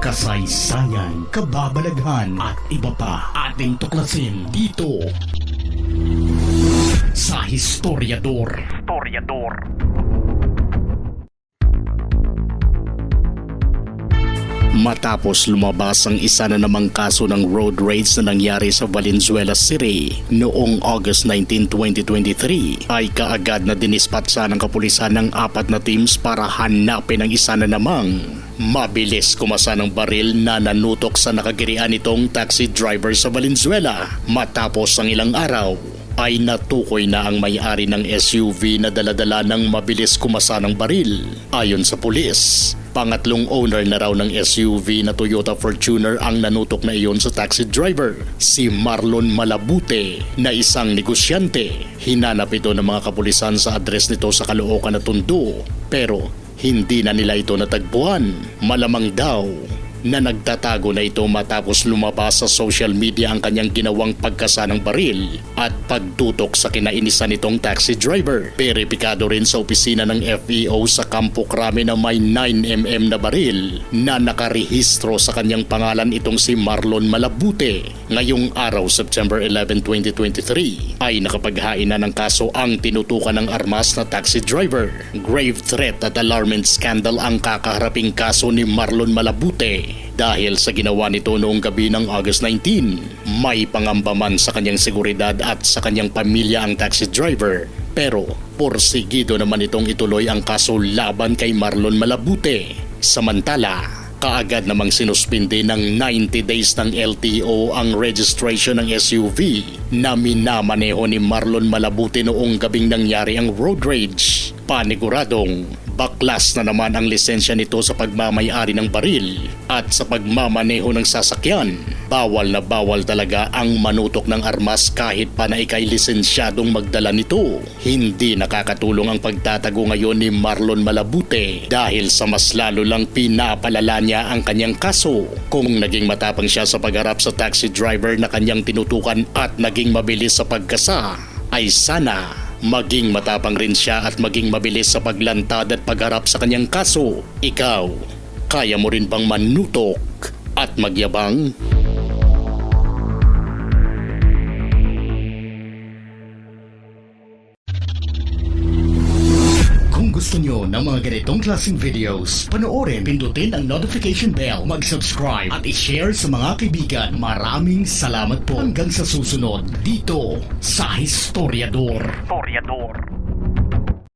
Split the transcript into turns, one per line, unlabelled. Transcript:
kasaysayan, kababalaghan at iba pa ating tuklasin dito sa Historiador. Historiador. Matapos lumabas ang isa na namang kaso ng road rage na nangyari sa Valenzuela City noong August 19, 2023 ay kaagad na dinispatsa ng kapulisan ng apat na teams para hanapin ang isa na namang mabilis kumasa ng baril na nanutok sa nakagirian nitong taxi driver sa Valenzuela matapos ang ilang araw ay natukoy na ang may-ari ng SUV na daladala ng mabilis kumasa ng baril. Ayon sa pulis, pangatlong owner na raw ng SUV na Toyota Fortuner ang nanutok na iyon sa taxi driver, si Marlon Malabute na isang negosyante. Hinanap ito ng mga kapulisan sa address nito sa Caloocan na Tondo pero hindi na nila ito natagpuan. Malamang daw na nagtatago na ito matapos lumabas sa social media ang kanyang ginawang pagkasa ng baril at pagtutok sa kinainisan nitong taxi driver. Peripikado rin sa opisina ng FEO sa Campo Crame na may 9mm na baril na nakarehistro sa kanyang pangalan itong si Marlon Malabute. Ngayong araw September 11, 2023 ay nakapaghain na ng kaso ang tinutukan ng armas na taxi driver. Grave threat at alarming scandal ang kakaharaping kaso ni Marlon Malabute dahil sa ginawa nito noong gabi ng August 19. May pangamba man sa kanyang seguridad at sa kanyang pamilya ang taxi driver pero porsigido naman itong ituloy ang kaso laban kay Marlon Malabute. Samantala, kaagad namang sinuspindi ng 90 days ng LTO ang registration ng SUV na minamaneho ni Marlon Malabute noong gabing nangyari ang road rage. Paniguradong baklas na naman ang lisensya nito sa pagmamayari ng baril at sa pagmamaneho ng sasakyan. Bawal na bawal talaga ang manutok ng armas kahit pa na ikay lisensyadong magdala nito. Hindi nakakatulong ang pagtatago ngayon ni Marlon Malabute dahil sa mas lalo lang pinapalala niya ang kanyang kaso. Kung naging matapang siya sa pagharap sa taxi driver na kanyang tinutukan at naging mabilis sa pagkasa, ay sana maging matapang rin siya at maging mabilis sa paglantad at pagharap sa kanyang kaso. Ikaw, kaya mo rin bang manutok at magyabang? Kung gusto nyo ng mga ganitong klaseng videos, panoorin, pindutin ang notification bell, mag-subscribe at i-share sa mga kaibigan. Maraming salamat po hanggang sa susunod dito sa Historiador. Historiador.